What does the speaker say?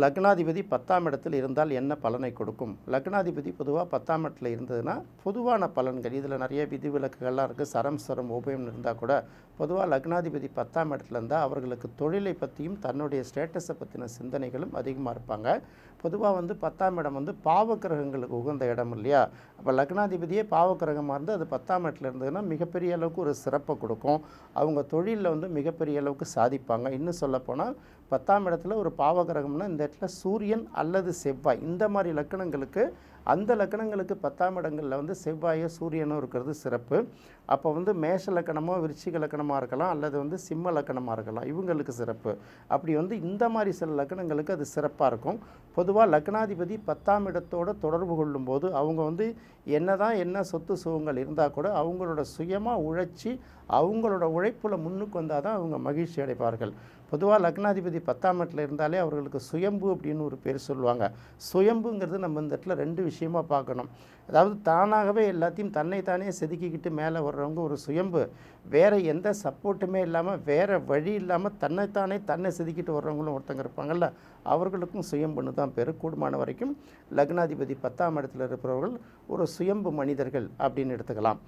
லக்னாதிபதி பத்தாம் இடத்தில் இருந்தால் என்ன பலனை கொடுக்கும்? லக்னாதிபதி பொதுவாக பத்தாம் இடத்துல இருந்ததுன்னா பொதுவான பலன்கள். இதில் நிறைய விதிவிலக்குகள்லாம் இருக்குது சரம் சரம் உபயம் இருந்தால் கூட பொதுவாக லக்னாதிபதி பத்தாம் இடத்துல இருந்தால் அவர்களுக்கு தொழிலை பற்றியும் தன்னுடைய ஸ்டேட்டஸை பற்றின சிந்தனைகளும் அதிகமாக இருப்பாங்க. பொதுவாக வந்து பத்தாம் இடம் வந்து பாவக்கிரகங்களுக்கு உகந்த இடம் இல்லையா? அப்போ லக்னாதிபதியே பாவக்கிரகமாக இருந்து அது பத்தாம் இடத்துல இருந்ததுன்னா மிகப்பெரிய அளவுக்கு ஒரு சிறப்பை கொடுக்கும். அவங்க தொழிலில் வந்து மிகப்பெரிய அளவுக்கு சாதிப்பாங்க. இன்னும் சொல்லப்போனால் பத்தாம் இடத்துல ஒரு பாவகிரகம்னா இந்த இடத்துல சூரியன் அல்லது செவ்வாய் இந்த மாதிரி லக்கணங்களுக்கு அந்த லக்கணங்களுக்கு பத்தாம் இடங்களில் வந்து செவ்வாயோ சூரியனோ இருக்கிறது சிறப்பு. அப்போ வந்து மேஷ லக்கணமோ விருச்சிக லக்கணமாக இருக்கலாம் அல்லது வந்து சிம்ம லக்கணமாக இருக்கலாம். இவங்களுக்கு சிறப்பு. அப்படி வந்து இந்த மாதிரி சில லக்கணங்களுக்கு அது சிறப்பாக இருக்கும். பொதுவாக லக்னாதிபதி பத்தாம் இடத்தோட தொடர்பு கொள்ளும்போது அவங்க வந்து என்ன தான் என்ன சொத்து சுகங்கள் இருந்தால் கூட அவங்களோட சுயமாக உழைச்சி அவங்களோட உழைப்பில் முன்னுக்கு வந்தால் தான் அவங்க மகிழ்ச்சி அடைப்பார்கள் பொதுவாக லக்னாதிபதி பத்தாம் இடத்துல இருந்தாலே அவர்களுக்கு சுயம்பு அப்படின்னு ஒரு பேர் சொல்லுவாங்க. சுயம்புங்கிறது நம்ம இந்த இடத்துல ரெண்டு விஷயம் பார்க்கணும். அதாவது தானாகவே எல்லாத்தையும் தன்னைத்தானே செதுக்கிக்கிட்டு மேலே வர்றவங்க ஒரு சுயம்பு. வேறு எந்த சப்போர்ட்டுமே இல்லாமல் வேறு வழி இல்லாமல் தன்னைத்தானே தன்னை செதுக்கிட்டு வர்றவங்களும் ஒருத்தங்க இருப்பாங்கள்ல அவர்களுக்கும் சுயம்புன்னு தான் பேர். கூடுமான வரைக்கும் லக்னாதிபதி பத்தாம் இடத்துல இருக்கிறவர்கள் ஒரு சுயம்பு மனிதர்கள் அப்படின்னு எடுத்துக்கலாம்.